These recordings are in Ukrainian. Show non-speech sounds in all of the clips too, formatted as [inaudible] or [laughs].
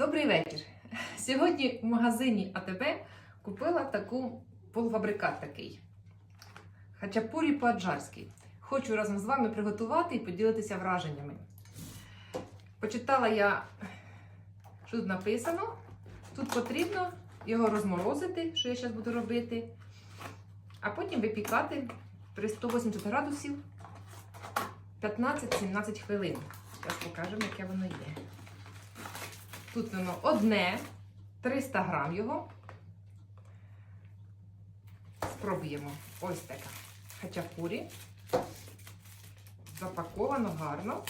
Добрий вечір. Сьогодні в магазині АТБ купила таку полуфабрикат такий. Хачапурі по-аджарськи. Хочу разом з вами приготувати і поділитися враженнями. Почитала я, що тут написано. Тут потрібно його розморозити, що я зараз буду робити, а потім випікати при 180 градусів 15-17 хвилин. Зараз покажемо, яке воно є. Тут воно одне, 300 грам його. Спробуємо. Ось така хачапурі. Запаковано гарно.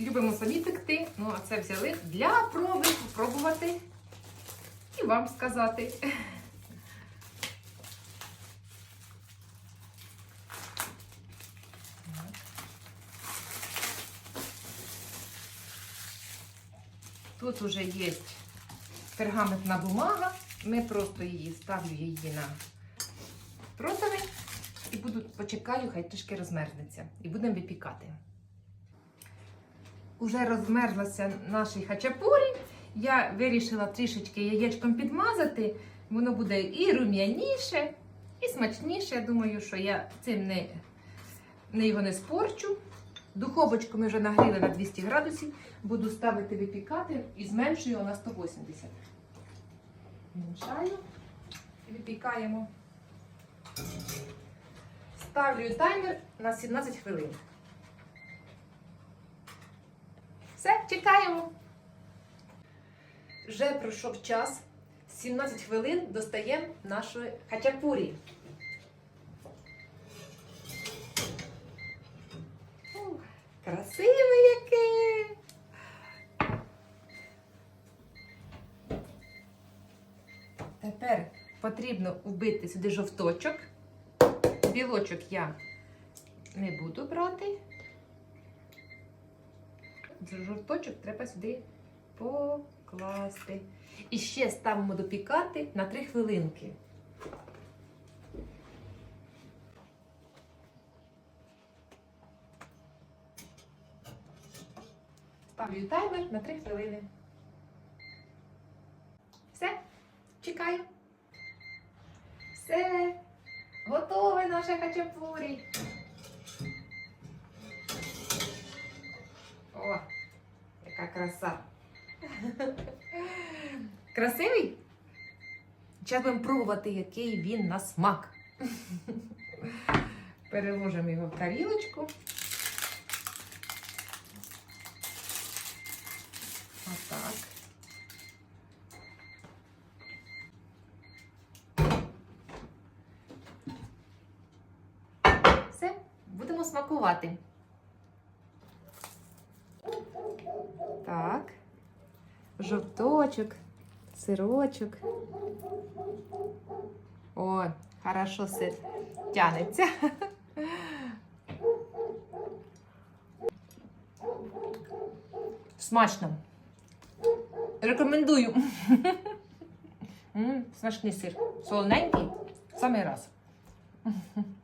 Любимо самі пекти, ну а це взяли для проби, спробувати і вам сказати. Тут уже є пергаментна бумага. Ми просто її ставлю її на противень і буду почекаю, хай трішки розмерзнеться. І будемо випікати. Уже розмерзлася наші хачапурі. Я вирішила трішечки яєчком підмазати. Воно буде і рум'яніше, і смачніше. Я думаю, що я цим не, не його не спорчу. Духовочку ми вже нагріли на 200 градусів. Буду ставити випікати і зменшую його на 180. Зменшаю і випікаємо. Ставлю таймер на 17 хвилин. Все, чекаємо. Вже пройшов час. 17 хвилин достаємо нашої хачапурі. Ух, Красиве яке! Тепер потрібно вбити сюди жовточок. Білочок я не буду брати. Жовточок треба сюди покласти. І ще ставимо допікати на 3 хвилинки. Ставлю таймер на 3 хвилини. Все, чекаю. Все, готове наше хачапурі. О, яка краса. Красивий? Зараз будемо пробувати, який він на смак. Переложимо його в тарілочку. Отак. Все, будемо смакувати. Так. Жовточок, сирочок. О, хорошо сир тянеться. Смачно. Рекомендую. [laughs] Смачний сир. Солоненький. Самий раз. [laughs]